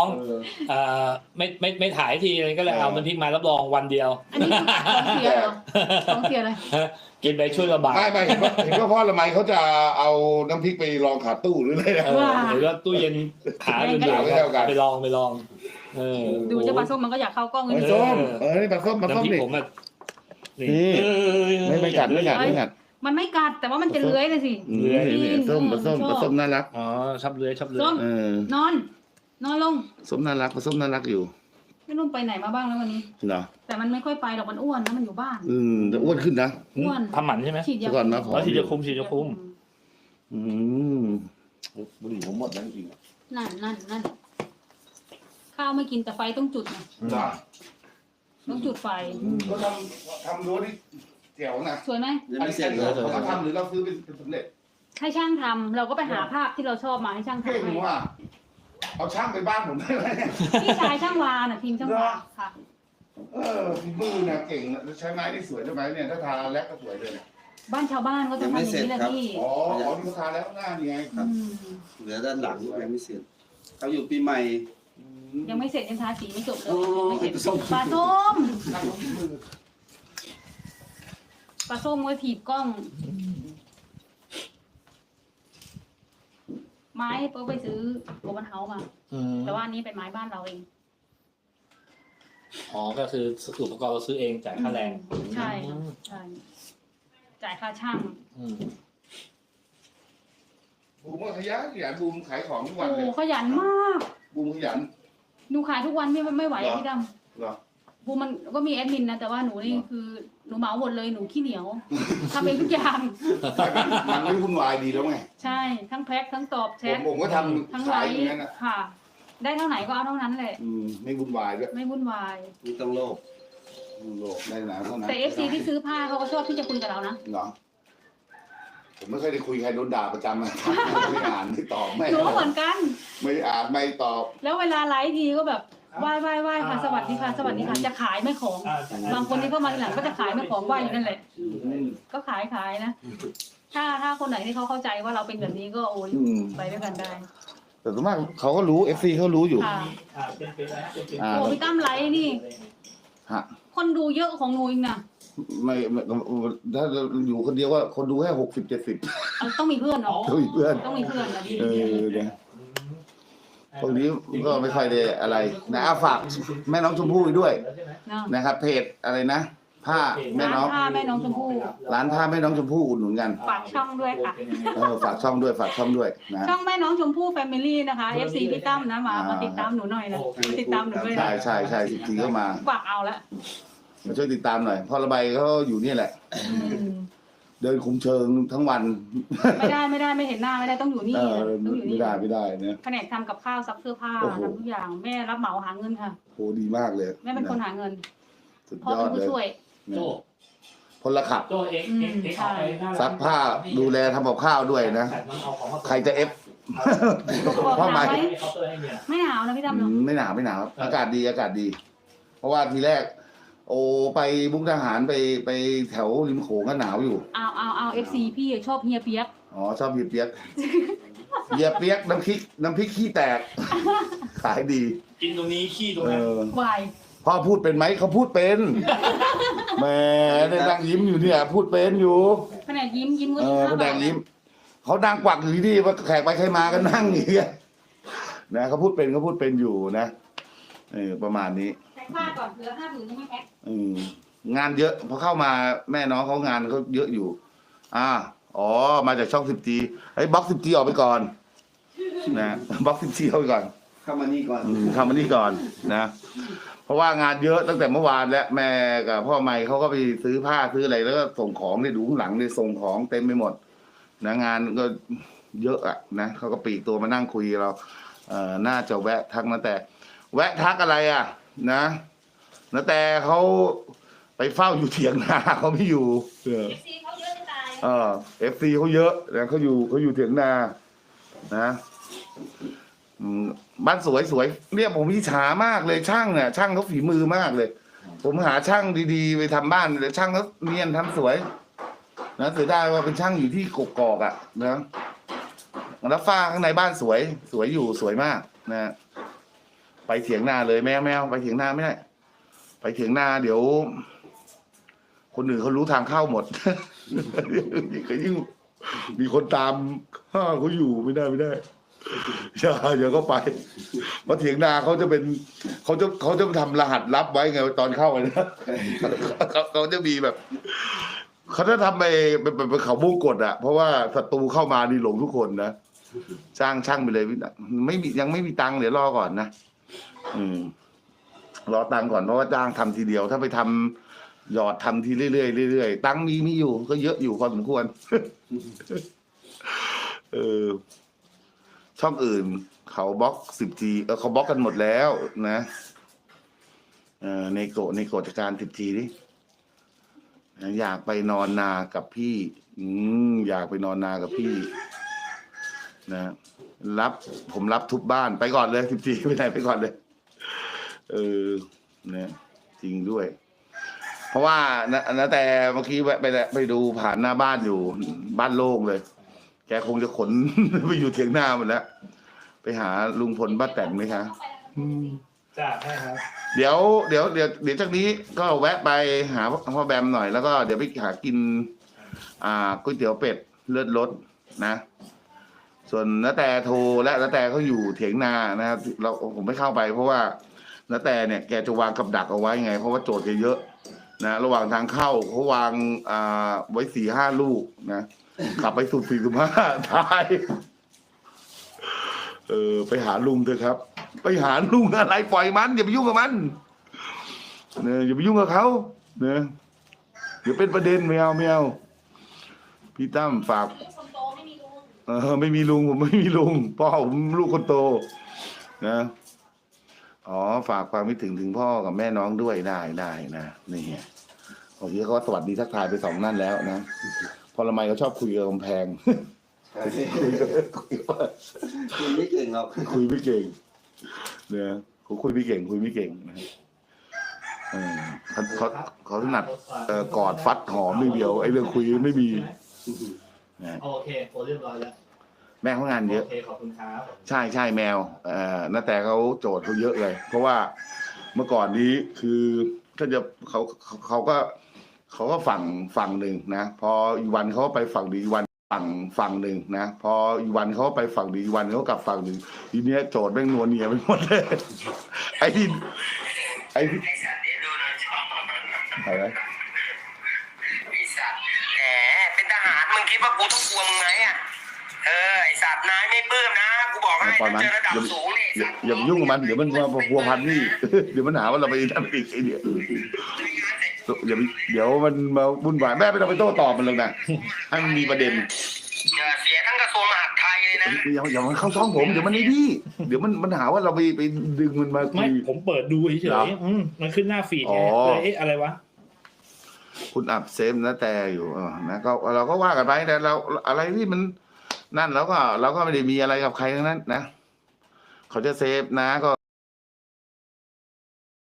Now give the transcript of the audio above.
ต้องเออเอ่อไม่ไม่ไม่ถ่ายทีเลยก็เลยเอาน้ำพริกมารับรองวันเดียว อันนี้ของเสียเหรอของเสียเลยกินไปช่วยระบายไม่ไม่เห็นว่าเห็นว่าพ่อละไมเขาจะเอาน้ำพริกไปลองขาตู้หรืออะไรนะเออหรือว่าตู้เย็นขาอื่นไม่เท่ากันไปลองไปลองเออดูเจ้าปลาส้มมันก็อยากเข้ากล้องเลเฮ้ยยส้มเออนี่ปลาส้มปลาส้มน้ำพริกนี่ผมอะนี่เออไม่ไม่กัดไม่กัดไม่กัดมันไม่กัดแต่ว่ามันจะเลื้อยเลยสิอืมนี่นี่ส้มปลาส้มปลาส้มน่ารักอ๋อชอบเลื้อยชอบเลื้อส้ยมเออนอน นอนลงส้มน่ารักปลาส้มน่ารักอยู่ไม่รู้ไปไหนมาบ้างแล้ววันนี้เหรอแต่มันไม่ค่อยไปหรอกมันอ้วนนะมันอยู่บ้าน อืมแต่อ้วนขึ้นนะอ้วนทำหมันใช่ไหมฉีดยาเดี๋ยวก่อนนะขอแล้วฉีดยาคุมฉีดยาคุม อืมบุหรี่ผมหมดแล้วจริงๆอะนั่นนั่นนั่นข้าวไม่กินแต่ไฟต้องจุดนะเหรอต้องจุดไฟเขาทำทำรั้วนี่แจ๋วนะสวยไหมยังไม่เสร็จเลยเขาทำหรือเราซื้อเป็นเป็นสำเร็จให้ช่างทำเราก็ไปหาภาพที่เราชอบมาให้ช่างเก่งทำให้ว่ะ เอาช่างไปบ้านผมได้ไหมเนี่ยพี่ชายช่างวาน่ะทีมช่างวาค่ะ เออฝีมือนะเก่งนะใช้ไม้ได้สวยใช่ไหมเนี่ยถ้าทาแลกก็สวยเลยเนี่ยบ้านชาวบ้านก็จะทำอย่างนี้แหละพี่อ๋ออ๋อที่เขาทาแล้วข้างหน้านี่ไงอืมเหลือด้านหลังยังไม่เสร็จเขาอยู่ปีใหม่ ยังไม่เสร็จยังทาสีไม่จบเลยโอ้ไม่เสร็จปลาส้มปลาส้มช่างเขาฝีมือปลาส้มก็ถีบกล้อง ไม้เปิ้ลไปซื้อโกบันเฮามา อืมแต่ว่าอันนี้เป็นไม้บ้านเราเอง อ๋อก็คืออุปกรณ์เราซื้อเองจ่ายค่าแรงใช่ค่ะใช่จ่ายค่าช่าง อืมบูมก็ขยันขยันบูมขายของทุกวันโอ้เลยขยันมาก บูมขยัน หนูขายทุกวันไม่ไม่ไหวอะพี่ดเหรอำ บูมันก็มีแอดมินนะแต่ว่าหนูนี่คือหนูเหมาหมดเลยหนูขี้เหนียวทำเองทุกอย่างมันไม่วุ่นวายดีแล้วไง ใช่ทั้งแพ็คทั้งตอบแชผมทผมก็ทำทั้งไลขายฟ์อย่างนั้นอะค่ะ ได้เท่าไหนก็เอาเท่านั้นแหละ อืมไม่วุ่นวายด้วยไม่วุ่นวาย ไม่ต้องโลภโลกได้หนาเท่านั้นแต่เอฟซีที่ซื้อผ้าเขาก็ชอบที่จะคุยกับเรานะเหรอผมไม่เคยได้คุยใครโดนด่าประจำอะไม่อ่านไม่ตอบไม่หนูก็เหมือนกัน ไม่อ่านไม่ตอบ แล้วเวลาไลฟ์ทีก็แบบ ไหว้ไหว้ไหว้ค่ะ สวัสดีค่ะ สวัสดีค่ะ จะขายไม่ของ บางคนที่เข้ามาทีหลังก็จะขายไม่ของไหว้อยู่นั่นแหละ ก็ขายขายนะ ถ้าถ้าคนไหนที่เขาเข้าใจว่าเราเป็นแบบนี้ก็โอ้ยอืม ไปด้วยกันได้ แต่ส่วนมากเขาก็รู้เอฟซีเขารู้อยู่ ค่ะ อ่าเป็นเป็นอะไรนะเป็นเป็นอ่าโอ้พี่ตั้มไลฟ์นี่ ฮะคนดูเยอะของหนูอีกนะไม่ไม่ถ้าอยู่คนเดียวก็คนดูแค่หกสิบเจ็ดสิบเอาต้องมีเพื่อนเนาะต้องมีเพื่อน ต้องมีเพื่อนนะพี่เออเนี่ย พวกนี้ก็ไม่ค่อยได้อะไรนะอาฝากแม่น้องชมพู่อีกด้วยเนาะนะครับ เพจอะไรนะ ผ้าแม่ร้านน้อง ผ้าแม่น้องชมพู่ร้านผ้าแม่น้องชมพู่อุดหนุนกันฝากช่องด้วยค่ะ เออฝากช่องด้วยฝากช่องด้วยนะ ช่องแม่น้องชมพู่แฟมิลี่นะคะ FC พี่ตั้มนะมาอ่ามมาติดตามหนูหน่อยนะติดตามหนูด้วยใช่นะใช่ใช่สิทีก็มา ฝากเอาละมาช่วยติดตามหน่อยพ่อระบายเขาอยู่นี่แหละ อืม เดินคุมเชิงทั้งวัน ไม่ได้ไม่ได้ไม่เห็นหน้าไม่ได้ต้องอยู่นี่เออต้องอยู่ไม่นี่ได้ไม่ได้เนี่ยแผนกทำกับข้าวซักเสื้อผ้าโอ้โห ทำทุกอย่างแม่รับเหมาหาเงินค่ะ โหดีมากเลยแม่เป็นคนหาเงินสุดพ่อยอเป็ดนเลยผู้ช่วย โจ้พลขับ โจ้เองเองเองเอาไปหน้ร้นซักผ้าดูแลทำกับข้าวด้วยนะใครจะเอฟบอกพ่อหใหม่นาวไหมเคาน์เตอร์ให้เมีย ไม่หนาวนะพี่อืดำเนาะมไม่หนาวไม่หนาว อากาศดีอากาศดี เพราะว่าทีแรก โอไปบุกทหารไปไปแถวริมโขงก็หนาวอยู่ เอาเอาเอา FC พี่ชอบเฮียเปียก อ๋อชอบเฮียเปียกเฮียเปียกน้ำพริกน้ำพริกขี้แตก ขายดี กินตรงนี้ขี้ตรงเอนั้นอวาย พ่อพูดเป็นไหมเขาพูดเป็นแหมได้นั่งยิ้มอยู่เนี่ย พูดเป็นอยู่แผนกยิ้มยิ้มก็เอยิ้มอห้าเขาบาแดทงยิ้มเขาดังกวักอยู่ที่ว่าแขกไปใครมาก็นั่งอย่างเงี้ยนะเขาพูดเป็นเขาพูดเป็นอยู่นะเออประมาณนี้แพ็คผ้าก่อนเหลือห้าผืนยังไม่แพ็คอืมงานเยอะพอเข้ามาแม่น้องเขางานเขาเยอะอยู่ อ่า อ๋อ มาจากช่องสิบจีไอ้บล็อกสิบจีออกไปก่อน นะบล็อกสิบจีออกไปก่อนเข้ามานี่ก่อนอืมทำอันนี้ก่อนนะ เพราะว่างานเยอะตั้งแต่เมื่อวานแล้วแม่กับพ่อใหม่เขาก็ไปซื้อผ้าซื้ออะไรแล้วก็ส่งของเนี่ยดูข้างหลังเนี่ยส่งของเต็มไปหมดนะงานก็เยอะอะนะเขาก็ปลีกตัวมานั่งคุยกับเรา เอ่อน่าจะแวะทักนะแต่ แวะทักอะไรอะ นะนะแต่เขาไปเฝ้าอยู่เถียงนาเขาไม่อยู่ เออ FC เขาเยอะจะตาย เออฟซีเขาเยอะนะเขาอยู่เขาอยู่เถียงนา นะอืมบ้านสวยสวยเนี่ยผมอิจฉามากเลยช่างเนี่ยช่างเขาฝีมือมากเลย ผมหาช่างดีๆ ไปทำบ้านเลยช่างเขาเนียนทำสวย นะเสียดายว่าเป็นช่างอยู่ที่กกอกอะนะแล้วฝ้าข้างในบ้านสวย สวยอยู่สวยมากนะ ไปเถียงนาเลยแมวแมวไปเถียงนาไม่ได้ ไปเถียงนาเดี๋ยว คนอื่นเขารู้ทางเข้าหมดยิ่งมีคนตามข้าเขาอยู่ไม่ได้ไม่ได้อย่าอย่าก็ไปเพราเถียงนาเขาจะเป็นเขาจะเขาจะทำรหัสลับไว้ไงตอนเข้าไปนะเขาเขาจะมีแบบเขาจะทำไปเป็นเป็นเขาวงกดอะเพราะว่าศัตรูเข้ามานี่หลงทุกคนนะจ้างช่างไปเลยไม่มียังไม่มีตังค์เดี๋ยวรอก่อนนะ อืม รอตังค์ก่อนเพราะว่าจ้างทำทีเดียว ถ้าไปทำหยอดทำทีเรื่อยๆเรื่อยๆตังค์มีมีอยู่ ก็เยอะอยู่พอสมควร เออ ช่องอื่น เขาบล็อกสิบทีเขาบล็อกกันหมดแล้วนะเออในโกะในโกจัดการสิบทีดิอยากไปนอนนากับพี่ อืมอยากไปนอนนากับพี่ นะรับผมรับทุบบ้านไปก่อนเลยสิบทีไปไหนไปก่อนเลย เออเนี่ยจริงด้วย เพราะว่านะนะแต่เมื่อกี้แวะไปไปดูผ่านหน้าบ้านอยู่บ้านโล่งเลย แกคงจะขน ไปอยู่เถียงหน้าหมดแล้ว ไปหาลุงพลป้าแตนไหมคะอืม จ้าใช่ครับ เดี๋ยวเดี๋ยวเดี๋ยวเดี๋ยวจากนี้ก็แวะไปหาพ่อแบมหน่อยแล้วก็เดี๋ยวไปหากิน อ่าก๋วยเตี๋ยวเป็ดเลือดรสนะ ส่วนน้าแต่โทรและน้าแต่เขาอยู่เถียงนานะครับ เราผมไม่เข้าไปเพราะว่า น้าแต่เนี่ยแกจะวางกับดักเอาไว้ไง เพราะว่าโจทย์แกเยอะนะระหว่างทางเข้าเขาวางอ่าไว้สี่ห้าลูกนะขับไปสุดสี่สิบห้าตายเออไปหาลุงเถอะครับ ไปหาลุงอะไรปล่อยมันอย่าไปยุ่งกับมันเนี่ยอย่าไปยุ่งกับเขาเนี่ยเดี๋ยวเป็นประเด็นไม่เอาไม่เอาพี่ตั้มฝากคนโตไม่มีลุงเออไม่มีลุงผมไม่มีลุงพ่อผมลูกคนโต นะ อ๋อฝากความคิดถึงถึงพ่อกับแม่น้องด้วยได้ได้นะนี่ไงโอเคเขาก็สวัสดีทักทายไปสองนั่นแล้วนะพอละไมเขาชอบคุยกับกำแพงใช่คุณไม่เก่งหรอกคุยไม่เก่งเนี่ยเขาคุยไม่เก่ง คุยไม่เก่งนะเออเขาเขาเขาถนัดเอ่อกอดฟัดหอมไม่เดียวไอ้เรื่องคุยไม่มีนะโอเคโอเรียบร้อยแล้ว แม่เขางานเยอะ โอเคขอบคุณครับใช่ใช่แมวเอ่อนาแต่เขาโจทย์เขาเยอะเลย เพราะว่าเมื่อก่อนนี้คือถ้าจะเขาเขาเขาก็เขาก็ฝั่งฝั่งหนึ่งนะ พออีกวันเขาก็ไปฝั่งดีกวันฝั่งฝั่งหนึ่งนะ พออีกวันเขาก็ไปฝั่งดีอีกวันเขาก็กลับฝั่งหนึ่งทีเนี้ยโจทย์แม่งนวลเนียไปหมดเลยไอ้ที่ไอ้ที่อะไรนะไอสัตว์แหมเป็นทหารมึงคิดว่ากูต้องกลัวมึงไหมอะ เออไอสัตว์นายไม่ปลื้มนะกูบอกให้ปล่อยถ้ามันเจอระดับอย่าสูงนี่อย่าอย่าไปยุ่งกับมันเดี๋ยวมันมาพัวพันนี่ เดี๋ยวมันหาว่าเราไปทำอีกไอ้เดียอย่าไปเดี๋ยวมันมาวุ่นวายแม่ไม่ต้องไปโต้ตอบมันเลยนะให้มันมีประเด็นอย่าเสียทั้งกระทรวงมหาดไทยเลยนะอย่าอย่ามันเข้าช่องผมเดี๋ยวมันไอ้นี่เดี๋ยวมันมันหาว่าเราไปไปดึงมันมาคุไม่ย ผมเปิดดูเฉเหรอยๆอืมมันขึ้นหน้าฟีดไงอ๋อ เลยเอ๊ะอะไรวะ คุณอับเซฟนะแต่อยู่เออนะก็เราก็ว่ากันไปแต่เราอะไรที่มัน นั่นแล้วก็เราก็ไม่ได้มีอะไรกับใครทั้งนั้นนะ เขาจะเซฟนะก็